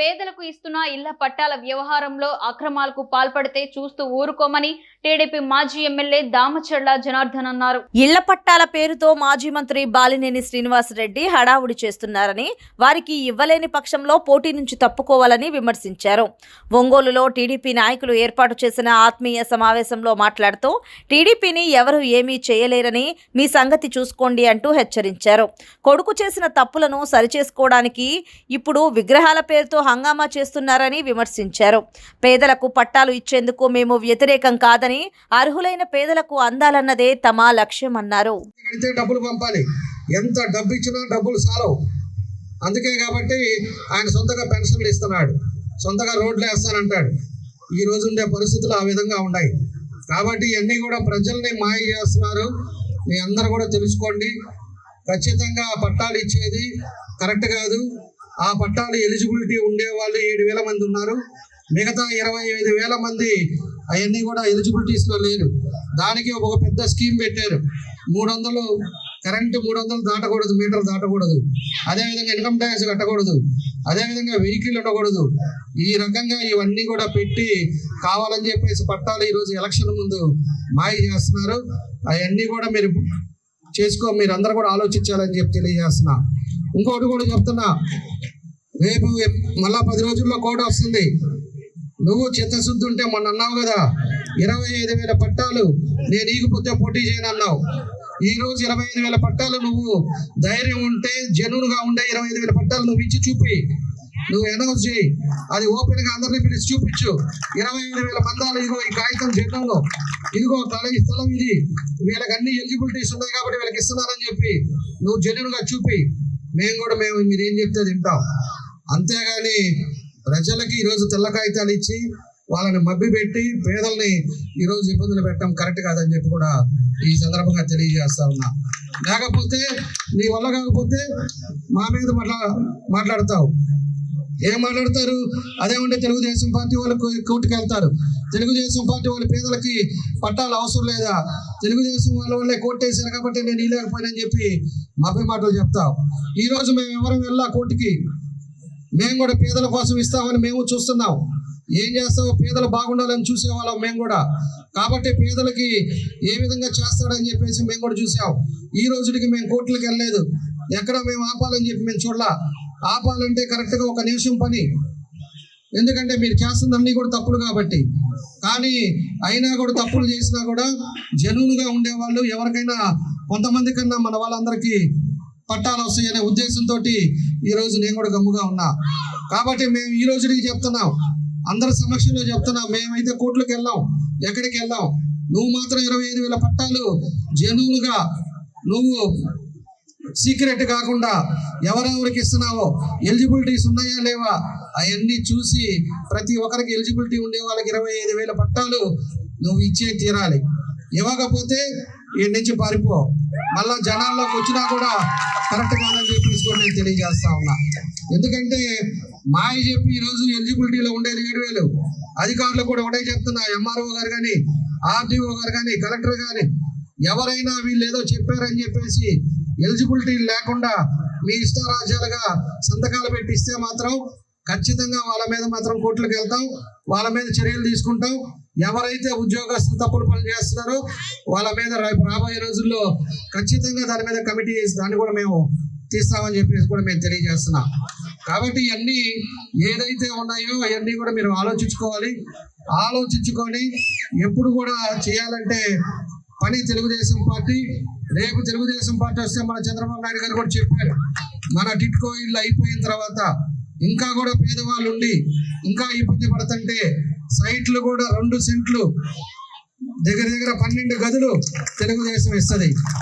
పేదలకు ఇస్తున్న ఇళ్ళ పట్టాల వ్యవహారంలో అక్రమాలకు పాల్పడితే చూస్తూ ఊరుకోమని టీడీపీ మాజీ ఎమ్మెల్యే దామచర్ల జనార్దన్ అన్నారు. ఇళ్ళ పట్టాల పేరుతో మాజీ మంత్రి బాలినేని శ్రీనివాసరెడ్డి హడావుడి చేస్తున్నారని వారికి ఇవ్వలేని పక్షంలో పోటీ నుంచి తప్పుకోవాలని విమర్శించారు. ఒంగోలులో టీడీపీ నాయకులు ఏర్పాటు చేసిన ఆత్మీయ సమావేశంలో మాట్లాడుతూ టీడీపీని ఎవరు ఏమీ చేయలేరని మీ సంగతి చూసుకోండి అంటూ హెచ్చరించారు. కొడుకు చేసిన తప్పులను సరిచేసుకోవడానికి ఇప్పుడు విగ్రహాల పేరుతో హంగామా చేస్తున్నారని విమర్శించారు. పేదలకు పట్టాలు ఇచ్చేందుకు మేము వ్యతిరేకం కాదని అర్హులైన పేదలకు అందాలన్నదే తమ లక్ష్యమన్నారు. అన్నారు డబ్బులు పంపాలి ఎంత డబ్బు ఇచ్చినా డబ్బులు సాలవు. అందుకే కాబట్టి ఆయన సొంతగా పెన్షన్లు ఇస్తున్నాడు సొంతగా రోడ్లు వేస్తానంటాడు. ఈ రోజు ఉండే పరిస్థితులు ఆ విధంగా ఉన్నాయి. కాబట్టి ఇవన్నీ కూడా ప్రజల్ని మాయ చేస్తున్నారు. మీ అందరు కూడా తెలుసుకోండి. ఖచ్చితంగా ఆ పట్టాలు ఇచ్చేది కరెక్ట్ కాదు. ఆ పట్టాలు ఎలిజిబిలిటీ ఉండే వాళ్ళు ఏడు వేల మంది ఉన్నారు. మిగతా ఇరవై ఐదు వేల మంది అవన్నీ కూడా ఎలిజిబిలిటీస్లో లేరు. దానికి ఒక పెద్ద స్కీమ్ పెట్టారు. మూడు వందలు కరెంటు మూడు వందలు దాటకూడదు మీటర్ దాటకూడదు. అదేవిధంగా ఇన్కమ్ ట్యాక్స్ కట్టకూడదు. అదేవిధంగా వెహికల్ ఉండకూడదు. ఈ రకంగా ఇవన్నీ కూడా పెట్టి కావాలని చెప్పేసి పట్టాలు ఈరోజు ఎలక్షన్ ముందు మాయ చేస్తున్నారు. అవన్నీ కూడా మీరు చేసుకో మీరు అందరూ కూడా ఆలోచించాలని చెప్పి తెలియజేస్తున్నా. ఇంకోటి కూడా చెప్తున్నా. రేపు మళ్ళా పది రోజుల్లో కోట వస్తుంది. నువ్వు చిత్తశుద్ధి ఉంటే మొన్న అన్నావు కదా ఇరవై ఐదు వేల పట్టాలు నేను ఈగిపోతే పోటీ చేయను అన్నావు. ఈ రోజు ఇరవై ఐదు వేల పట్టాలు నువ్వు ధైర్యం ఉంటే జనువుగా ఉండే ఇరవై ఐదు వేల పట్టాలు నువ్వు ఇచ్చి చూపి. నువ్వు అనౌన్స్ చేయి. అది ఓపెన్గా అందరినీ పిలిచి చూపించు. ఇరవై ఐదు వేల మందాలు ఇదిగో ఈ కాగితం చేయడంలో ఇదిగో తల స్థలం ఇది. వీళ్ళకి అన్ని ఎలిజిబిలిటీస్ ఉన్నాయి కాబట్టి వీళ్ళకి ఇస్తున్నారని చెప్పి నువ్వు జెన్యున్గా చూపి. మేము కూడా మేము మీరు ఏం చెప్తే తింటాం. అంతేగాని ప్రజలకి ఈరోజు తెల్ల కాగితాలు ఇచ్చి వాళ్ళని మబ్బి పెట్టి పేదల్ని ఈరోజు ఇబ్బందులు పెట్టడం కరెక్ట్ కాదని చెప్పి కూడా ఈ సందర్భంగా తెలియజేస్తా ఉన్నా. లేకపోతే నీ వల్ల కాకపోతే మా మీద మాట్లా మాట్లాడతావు. ఏం మాట్లాడతారు? అదేమంటే తెలుగుదేశం పార్టీ వాళ్ళు కోర్టుకు వెళ్తారు తెలుగుదేశం పార్టీ వాళ్ళ పేదలకి పట్టాలు అవసరం లేదా? తెలుగుదేశం వాళ్ళ వాళ్ళే కోర్టు వేసారు కాబట్టి నేను ఇలేకపోయినని చెప్పి మాపై మాటలు చెప్తావు ఈ రోజు మేము ఎవరు వెళ్ళా కోర్టుకి? మేము కూడా పేదల కోసం ఇస్తామని మేము చూస్తున్నాం. ఏం చేస్తావు పేదలు బాగుండాలని చూసేవాళ్ళం మేము కూడా. కాబట్టి పేదలకి ఏ విధంగా చేస్తాడని చెప్పేసి మేము కూడా చూసాం. ఈ రోజుకి మేము కోర్టులకు వెళ్ళలేదు. ఎక్కడ మేము ఆపాలని చెప్పి మేము చూడలా. ఆపాలంటే కరెక్ట్గా ఒక నిమిషం పని. ఎందుకంటే మీరు చేస్తున్నన్నీ కూడా తప్పులు కాబట్టి. కానీ అయినా కూడా తప్పులు చేసినా కూడా జనువులుగా ఉండేవాళ్ళు ఎవరికైనా కొంతమంది కన్నా మన వాళ్ళందరికీ పట్టాలు వస్తాయనే ఉద్దేశంతో ఈరోజు నేను కూడా గమ్ముగా ఉన్నా. కాబట్టి మేము ఈ రోజుకి చెప్తున్నాం. అందరి సమక్షంలో చెప్తున్నాం. మేమైతే కోర్టులకు వెళ్ళాం. ఎక్కడికి వెళ్ళాం? నువ్వు మాత్రం ఇరవై ఐదు వేల పట్టాలు జనువులుగా నువ్వు సీక్రెట్ కాకుండా ఎవరెవరికి ఇస్తున్నావో? ఎలిజిబిలిటీస్ ఉన్నాయా లేవా? అవన్నీ చూసి ప్రతి ఒక్కరికి ఎలిజిబిలిటీ ఉండే వాళ్ళకి ఇరవై ఐదు వేల పట్టాలు నువ్వు ఇచ్చే తీరాలి. ఇవ్వకపోతే ఈ నుంచి పారిపో. మళ్ళా జనాల్లోకి వచ్చినా కూడా కరెక్ట్ కాదని చెప్పేసి కూడా నేను తెలియజేస్తా ఉన్నా. ఎందుకంటే మాయ చెప్పి ఈరోజు ఎలిజిబిలిటీలో ఉండేది ఏడు వేలు. అధికారులు కూడా ఒకటే చెప్తున్నా ఎంఆర్ఓ గారు కానీ ఆర్డీఓ గారు కానీ కలెక్టర్ కానీ ఎవరైనా వీళ్ళు ఏదో చెప్పారని చెప్పేసి ఎలిజిబిలిటీ లేకుండా మీ ఇష్టారాజ్యాలుగా సంతకాలు పెట్టి ఇస్తే మాత్రం ఖచ్చితంగా వాళ్ళ మీద మాత్రం కోర్టులకు వెళ్తాం. వాళ్ళ మీద చర్యలు తీసుకుంటాం. ఎవరైతే ఉద్యోగస్తులు తప్పులు పనులు చేస్తున్నారో వాళ్ళ మీద రేపు రాబోయే రోజుల్లో ఖచ్చితంగా దాని మీద కమిటీ చేసి దాన్ని కూడా మేము తీస్తామని చెప్పేసి కూడా మేము తెలియజేస్తున్నాం. కాబట్టి ఇవన్నీ ఏదైతే ఉన్నాయో అవన్నీ కూడా మీరు ఆలోచించుకోవాలి. ఆలోచించుకొని ఎప్పుడు కూడా చేయాలంటే పని తెలుగుదేశం పార్టీ రేపు తెలుగుదేశం పార్టీ వస్తే మన చంద్రబాబు నాయుడు గారు కూడా చెప్పారు. మన టిట్కో ఇల్లు అయిపోయిన తర్వాత ఇంకా కూడా పేదవాళ్ళు ఉండి ఇంకా ఇబ్బంది పడుతుంటే సైట్లు కూడా రెండు సెంట్లు దగ్గర దగ్గర పన్నెండు గదులు తెలుగుదేశం ఇస్తుంది.